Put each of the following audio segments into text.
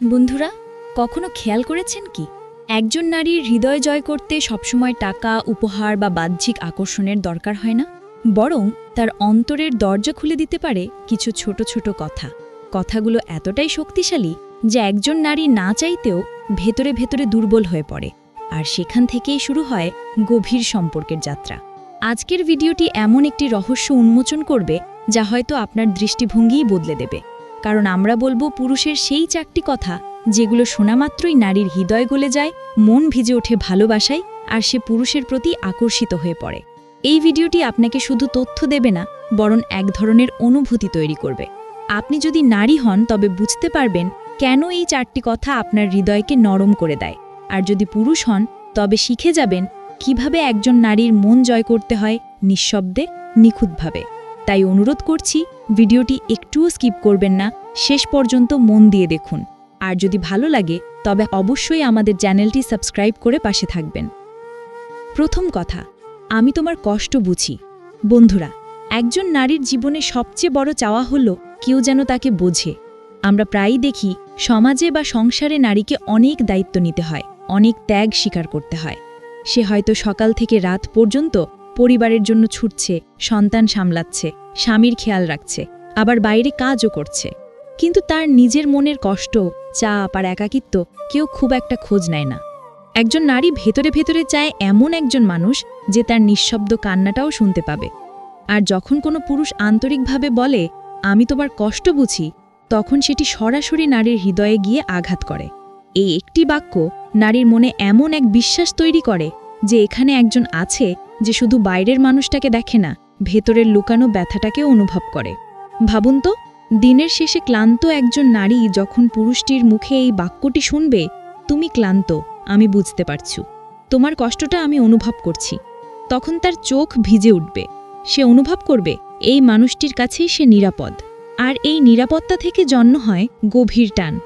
বন্ধুরা, কখনো খেয়াল করেছেন কি? একজন নারীর হৃদয় জয় করতে সবসময় টাকা, উপহার বা বাহ্যিক আকর্ষণের দরকার হয় না। বরং তার অন্তরের দরজা খুলে দিতে পারে কিছু ছোট ছোট কথা। কথাগুলো এতটাই শক্তিশালী যে একজন নারী না চাইতেও ভেতরে ভেতরে দুর্বল হয়ে পড়ে। আর সেখান থেকেই শুরু হয় গভীর সম্পর্কের যাত্রা। আজকের ভিডিওটি এমন একটি রহস্য উন্মোচন করবে যা হয়তো আপনার দৃষ্টিভঙ্গিই বদলে দেবে। কারণ আমরা বলব পুরুষের সেই চারটি কথা, যেগুলো শোনা মাত্রই নারীর হৃদয় গলে যায়, মন ভিজে ওঠে ভালোবাসায়, আর সে পুরুষের প্রতি আকর্ষিত হয়ে পড়ে। এই ভিডিওটি আপনাকে শুধু তথ্য দেবে না, বরং এক ধরনের অনুভূতি তৈরি করবে। আপনি যদি নারী হন, তবে বুঝতে পারবেন কেন এই চারটি কথা আপনার হৃদয়কে নরম করে দেয়। আর যদি পুরুষ হন, তবে শিখে যাবেন কীভাবে একজন নারীর মন জয় করতে হয় নিঃশব্দে, নিখুঁতভাবে। তাই অনুরোধ করছি ভিডিওটি একটুও স্কিপ করবেন না, শেষ পর্যন্ত মন দিয়ে দেখুন। আর যদি ভালো লাগে, তবে অবশ্যই আমাদের চ্যানেলটি সাবস্ক্রাইব করে পাশে থাকবেন। প্রথম কথা, আমি তোমার কষ্ট বুঝি। বন্ধুরা, একজন নারীর জীবনে সবচেয়ে বড় চাওয়া হলো কেউ যেন তাকে বোঝে। আমরা প্রায়ই দেখি, সমাজে বা সংসারে নারীকে অনেক দায়িত্ব নিতে হয়, অনেক ত্যাগ স্বীকার করতে হয়। সে হয়তো সকাল থেকে রাত পর্যন্ত পরিবারের জন্য ছুটছে, সন্তান সামলাচ্ছে, স্বামীর খেয়াল রাখছে, আবার বাইরে কাজও করছে। কিন্তু তার নিজের মনের কষ্ট, চাপ আর একাকিত্ব কেউ খুব একটা খোঁজ নেয় না। একজন নারী ভেতরে ভেতরে চায় এমন একজন মানুষ যে তার নিঃশব্দ কান্নাটাও শুনতে পাবে। আর যখন কোনো পুরুষ আন্তরিকভাবে বলে, আমি তোমার কষ্ট বুঝি, তখন সেটি সরাসরি নারীর হৃদয়ে গিয়ে আঘাত করে। এই একটি বাক্য নারীর মনে এমন এক বিশ্বাস তৈরি করে যে এখানে একজন আছে যে শুধু বাইরের মানুষটাকে দেখে না, ভেতরের লুকানো ব্যথাটাকেও অনুভব করে। ভাবুন তো, দিনের শেষে ক্লান্ত একজন নারী যখন পুরুষটির মুখে এই বাক্যটি শুনবে, তুমি ক্লান্ত, আমি বুঝতে পারছু। তোমার কষ্টটা আমি অনুভব করছি। তখন তার চোখ ভিজে উঠবে। সে অনুভব করবে, এই মানুষটির কাছেই সে নিরাপদ। আর এই নিরাপত্তা থেকে জন্ম হয় গভীর টান।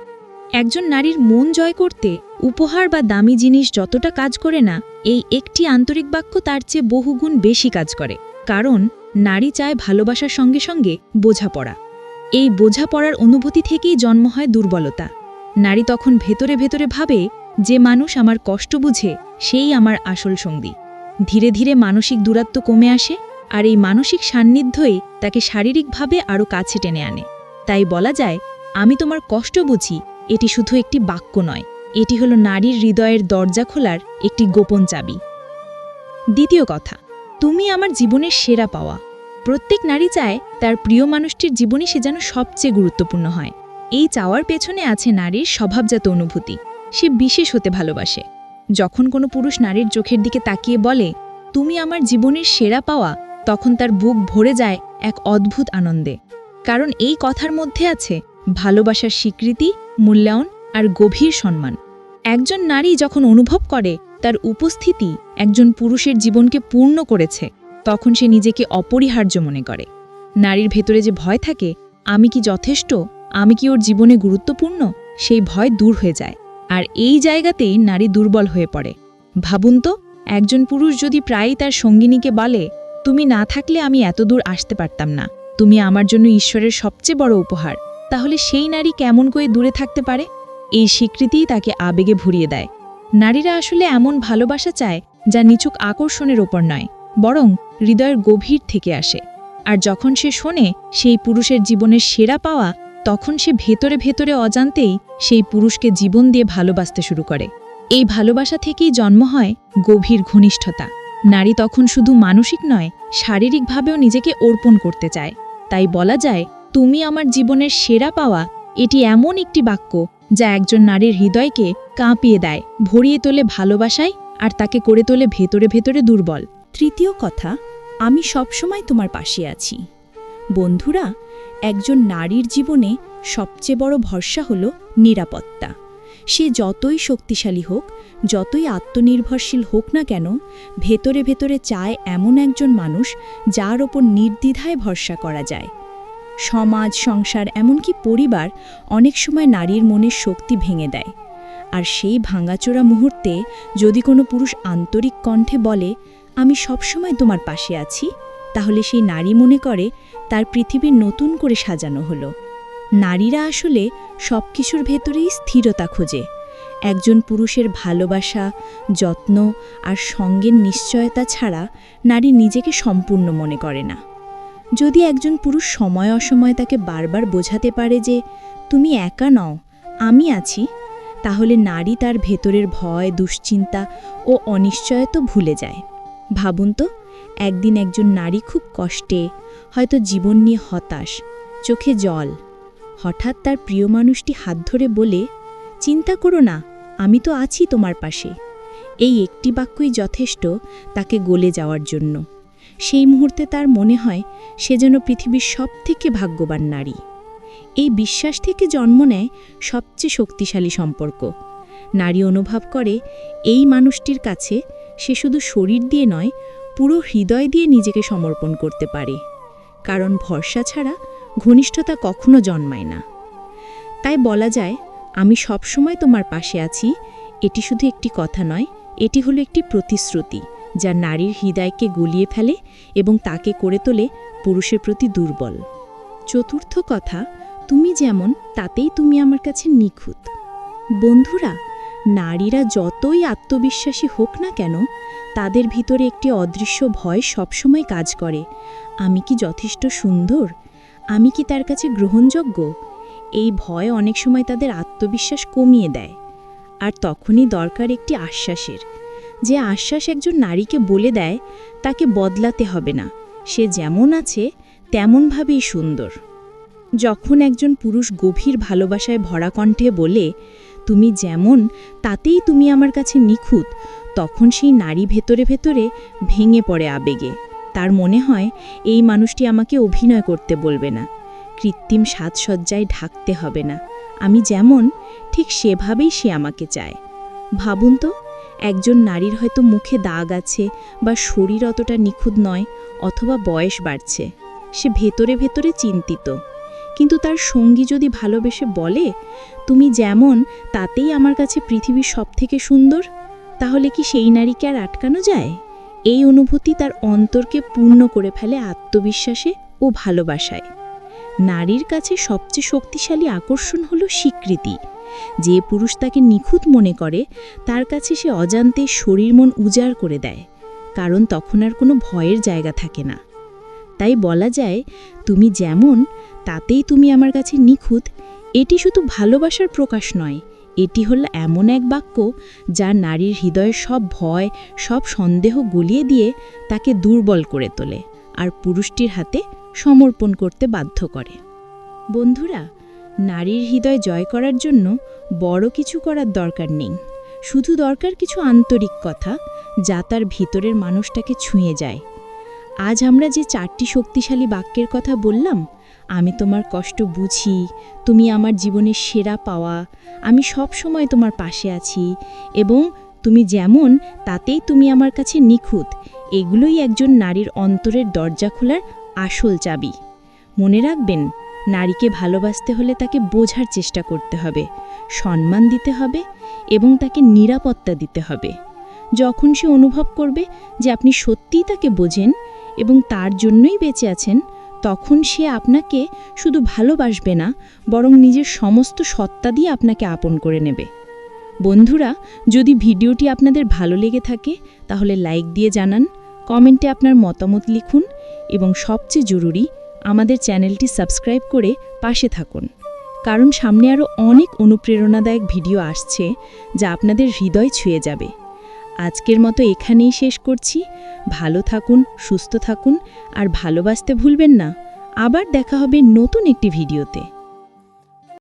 একজন নারীর মন জয় করতে উপহার বা দামি জিনিস যতটা কাজ করে না, এই একটি আন্তরিক বাক্য তার চেয়ে বহুগুণ বেশি কাজ করে, কারণ নারী চায় ভালোবাসার সঙ্গে সঙ্গে বোঝাপড়া। এই বোঝাপড়ার অনুভূতি থেকেই জন্ম হয় দুর্বলতা। নারী তখন ভেতরে ভেতরে ভাবে, যে মানুষ আমার কষ্ট বুঝে, সেই আমার আসল সঙ্গী। ধীরে ধীরে মানসিক দূরত্ব কমে আসে, আর এই মানসিক সান্নিধ্যই তাকে শারীরিকভাবে আরও কাছে টেনে আনে। তাই বলা যায়, আমি তোমার কষ্ট বুঝি, এটি শুধু একটি বাক্য নয়। এটি হলো নারীর হৃদয়ের দরজা খোলার একটি গোপন চাবি। দ্বিতীয় কথা, তুমি আমার জীবনের সেরা পাওয়া। প্রত্যেক নারী চায় তার প্রিয় মানুষটির জীবনই সে যেন সবচেয়ে গুরুত্বপূর্ণ হয়। এই চাওয়ার পেছনে আছে নারীর স্বভাবজাত অনুভূতি। সে বিশেষ হতে ভালোবাসে। যখন কোনো পুরুষ নারীর চোখের দিকে তাকিয়ে বলে, তুমি আমার জীবনের সেরা পাওয়া, তখন তার বুক ভরে যায় এক অদ্ভুত আনন্দে। কারণ এই কথার মধ্যে আছে ভালোবাসার স্বীকৃতি, মূল্যায়ন আর গভীর সম্মান। একজন নারী যখন অনুভব করে, তার উপস্থিতি একজন পুরুষের জীবনকে পূর্ণ করেছে, তখন সে নিজেকে অপরিহার্য মনে করে। নারীর ভেতরে যে ভয় থাকে, আমি কি যথেষ্ট, আমি কি ওর জীবনে গুরুত্বপূর্ণ, সেই ভয় দূর হয়ে যায়। আর এই জায়গাতেই নারী দুর্বল হয়ে পড়ে। ভাবুন তো, একজন পুরুষ যদি প্রায়ই তার সঙ্গিনীকে বলে, তুমি না থাকলে আমি এত দূর আসতে পারতাম না, তুমি আমার জন্য ঈশ্বরের সবচেয়ে বড় উপহার, তাহলে সেই নারী কেমন করে দূরে থাকতে পারে? এই স্বীকৃতিই তাকে আবেগে ভরিয়ে দেয়। নারীরা আসলে এমন ভালোবাসা চায় যা নিচুক আকর্ষণের ওপর নয়, বরং হৃদয়ের গভীর থেকে আসে। আর যখন সে শোনে সেই পুরুষের জীবনের সেরা পাওয়া, তখন সে ভেতরে ভেতরে অজান্তেই সেই পুরুষকে জীবন দিয়ে ভালোবাসতে শুরু করে। এই ভালোবাসা থেকেই জন্ম হয় গভীর ঘনিষ্ঠতা। নারী তখন শুধু মানসিক নয়, শারীরিকভাবেও নিজেকে অর্পণ করতে চায়। তাই বলা যায়, তুমি আমার জীবনের সেরা পাওয়া। এটি এমন একটি বাক্য যা একজন নারীর হৃদয়কে কাঁপিয়ে দেয়, ভরিয়ে তোলে ভালোবাসায় আর তাকে করে তোলে ভেতরে ভেতরে দুর্বল। তৃতীয় কথা, আমি সবসময় তোমার পাশে আছি। বন্ধুরা, একজন নারীর জীবনে সবচেয়ে বড় ভরসা হল নিরাপত্তা। সে যতই শক্তিশালী হোক, যতই আত্মনির্ভরশীল হোক না কেন, ভেতরে ভেতরে চায় এমন একজন মানুষ যার ওপর নির্দ্বিধায় ভরসা করা যায়। সমাজ, সংসার, এমনকি পরিবার অনেক সময় নারীর মনের শক্তি ভেঙে দেয়। আর সেই ভাঙাচোরা মুহূর্তে যদি কোনো পুরুষ আন্তরিক কণ্ঠে বলে, আমি সবসময় তোমার পাশে আছি তাহলে সেই নারী মনে করে, তার পৃথিবীর নতুন করে সাজানো হলো। নারীরা আসলে সব কিছুর ভেতরেই স্থিরতা খোঁজে। একজন পুরুষের ভালোবাসা, যত্ন আর সঙ্গের নিশ্চয়তা ছাড়া নারী নিজেকে সম্পূর্ণ মনে করে না। যদি একজন পুরুষ সময় অসময় তাকে বারবার বোঝাতে পারে যে তুমি একা নও, আমি আছি, তাহলে নারী তার ভেতরের ভয়, দুশ্চিন্তা ও অনিশ্চয়তা ভুলে যায়। ভাবুন তো, একদিন একজন নারী খুব কষ্টে, হয়তো জীবন নিয়ে হতাশ, চোখে জল, হঠাৎ তার প্রিয় মানুষটি হাত ধরে বলে, চিন্তা করো না, আমি তো আছি তোমার পাশে। এই একটি বাক্যই যথেষ্ট তাকে গলে যাওয়ার জন্য। সেই মুহূর্তে তার মনে হয় সে যেন পৃথিবীর সবথেকে ভাগ্যবান নারী। এই বিশ্বাস থেকে জন্ম নেয় সবচেয়ে শক্তিশালী সম্পর্ক। নারী অনুভব করে এই মানুষটির কাছে সে শুধু শরীর দিয়ে নয়, পুরো হৃদয় দিয়ে নিজেকে সমর্পণ করতে পারে। কারণ ভরসা ছাড়া ঘনিষ্ঠতা কখনো জন্মায় না। তাই বলা যায়, আমি সবসময় তোমার পাশে আছি, এটি শুধু একটি কথা নয়, এটি হলো একটি প্রতিশ্রুতি। যা নারীর হৃদয়কে গলিয়ে ফেলে এবং তাকে করে তোলে পুরুষের প্রতি দুর্বল। চতুর্থ কথা, তুমি যেমন, তাতেই তুমি আমার কাছে নিখুঁত। বন্ধুরা, নারীরা যতই আত্মবিশ্বাসী হোক না কেন, তাদের ভিতরে একটি অদৃশ্য ভয় সবসময় কাজ করে। আমি কি যথেষ্ট সুন্দর? আমি কি তার কাছে গ্রহণযোগ্য? এই ভয় অনেক সময় তাদের আত্মবিশ্বাস কমিয়ে দেয়। আর তখনই দরকার একটি আশ্বাসের। যে আশ্বাস একজন নারীকে বলে দেয়, তাকে বদলাতে হবে না। সে যেমন আছে, তেমনভাবেই সুন্দর। যখন একজন পুরুষ গভীর ভালোবাসায় ভরা কণ্ঠে বলে, তুমি যেমন, তাতেই তুমি আমার কাছে নিখুঁত, তখন সেই নারী ভেতরে ভেতরে ভেঙে পড়ে আবেগে। তার মনে হয়, এই মানুষটি আমাকে অভিনয় করতে বলবে না। কৃত্রিম সাজসজ্জায় ঢাকতে হবে না। আমি যেমন, ঠিক সেভাবেই সে আমাকে চায়। ভাবুন তো একজন নারীর হয়তো মুখে দাগ আছে বা শরীর অতটা নিখুঁত নয় অথবা বয়স বাড়ছে। সে ভেতরে ভেতরে চিন্তিত। কিন্তু তার সঙ্গী যদি ভালোবেসে বলে, তুমি যেমন, তাতেই আমার কাছে পৃথিবীর সবথেকে সুন্দর, তাহলে কি সেই নারীকে আর আটকানো যায়? এই অনুভূতি তার অন্তরকে পূর্ণ করে ফেলে আত্মবিশ্বাসে ও ভালোবাসায়। নারীর কাছে সবচেয়ে শক্তিশালী আকর্ষণ হলো স্বীকৃতি। যে পুরুষ তাকে নিখুঁত মনে করে, তার কাছে সে অজান্তে শরীর মন উজাড় করে দেয়, কারণ তখন আর কোনো ভয়ের জায়গা থাকে না। তাই বলা যায়, তুমি যেমন, তাতেই তুমি আমার কাছে নিখুঁত, এটি শুধু ভালোবাসার প্রকাশ নয়, এটি হল এমন এক বাক্য যা নারীর হৃদয়ের সব ভয়, সব সন্দেহ গলিয়ে দিয়ে তাকে দুর্বল করে তোলে, আর পুরুষটির হাতে সমর্পণ করতে বাধ্য করে। বন্ধুরা নারীর হৃদয় জয় করার জন্য বড় কিছু করার দরকার নেই। শুধু দরকার কিছু আন্তরিক কথা, যা তার ভিতরের মানুষটাকে ছুঁয়ে যায়। আজ আমরা যে চারটি শক্তিশালী বাক্যের কথা বললাম, আমি তোমার কষ্ট বুঝি, তুমি আমার জীবনের সেরা পাওয়া, আমি সব সময় তোমার পাশে আছি, এবং তুমি যেমন, তাতেই তুমি আমার কাছে নিখুঁত, এগুলোই একজন নারীর অন্তরের দরজা খোলার আসল চাবি। মনে রাখবেন নারীকে ভালোবাসতে হলে তাকে বোঝার চেষ্টা করতে হবে, সম্মান দিতে হবে এবং তাকে নিরাপত্তা দিতে হবে। যখন সে অনুভব করবে যে আপনি সত্যিই তাকে বোঝেন এবং তার জন্যই বেঁচে আছেন, তখন সে আপনাকে শুধু ভালোবাসবে না, বরং নিজের সমস্ত সত্তা দিয়ে আপনাকে আপন করে নেবে। বন্ধুরা, যদি ভিডিওটি আপনাদের ভালো লেগে থাকে, তাহলে লাইক দিয়ে জানান, কমেন্টে আপনার মতামত লিখুন এবং সবচেয়ে জরুরি আমাদের চ্যানেলটি সাবস্ক্রাইব করে পাশে থাকুন। কারণ সামনে আরও অনেক অনুপ্রেরণাদায়ক ভিডিও আসছে, যা আপনাদের হৃদয় ছুঁয়ে যাবে। আজকের মতো এখানেই শেষ করছি। ভালো থাকুন, সুস্থ থাকুন, আর ভালোবাসতে ভুলবেন না। আবার দেখা হবে নতুন একটি ভিডিওতে।